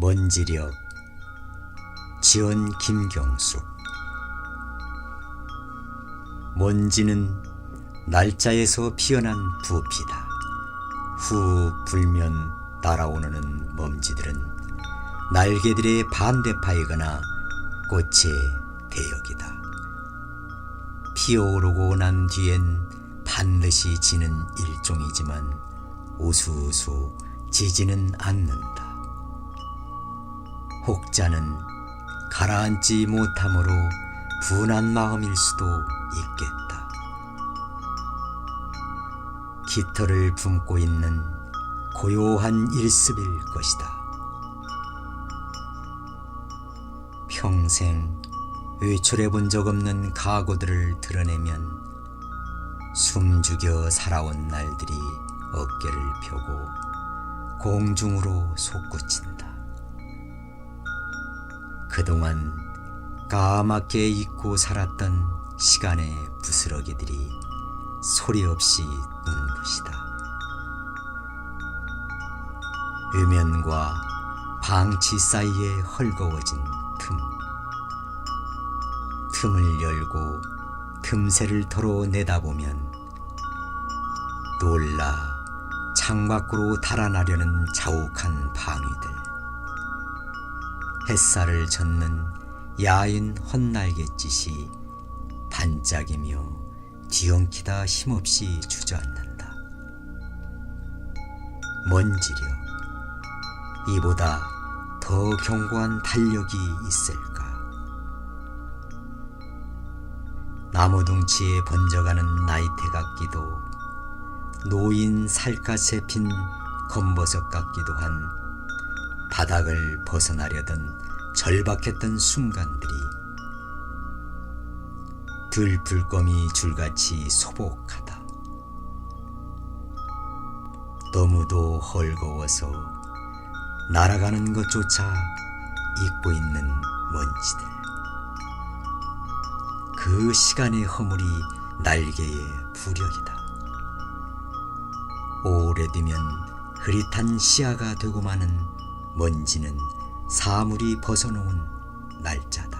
먼지력 지원 김경숙 먼지는 날짜에서 피어난 부피다. 후 불면 날아오는 먼지들은 날개들의 반대파이거나 꽃의 대역이다. 피어오르고 난 뒤엔 반드시 지는 일종이지만 우수수 지지는 않는다. 혹자는 가라앉지 못함으로 분한 마음일 수도 있겠다. 깃털을 품고 있는 고요한 일습일 것이다. 평생 외출해 본 적 없는 각오들을 드러내면 숨죽여 살아온 날들이 어깨를 펴고 공중으로 솟구친다. 그동안 까맣게 잊고 살았던 시간의 부스러기들이 소리 없이 눈부시다. 음연과 방치 사이에 헐거워진 틈. 틈을 열고 틈새를 털어 내다보면 놀라 창 밖으로 달아나려는 자욱한 방위들. 햇살을 젓는 야인 헛날갯짓이 반짝이며 뒤엉키다 힘없이 주저앉는다. 먼지려 이보다 더 견고한 달력이 있을까? 나무둥치에 번져가는 나이테 같기도 노인 살갗에 핀 검버섯 같기도 한 바닥을 벗어나려던 절박했던 순간들이 들불검이 줄같이 소복하다. 너무도 헐거워서 날아가는 것조차 잊고 있는 먼지들. 그 시간의 허물이 날개의 부력이다. 오래되면 흐릿한 시야가 되고 마는 먼지는 사물이 벗어놓은 날짜다.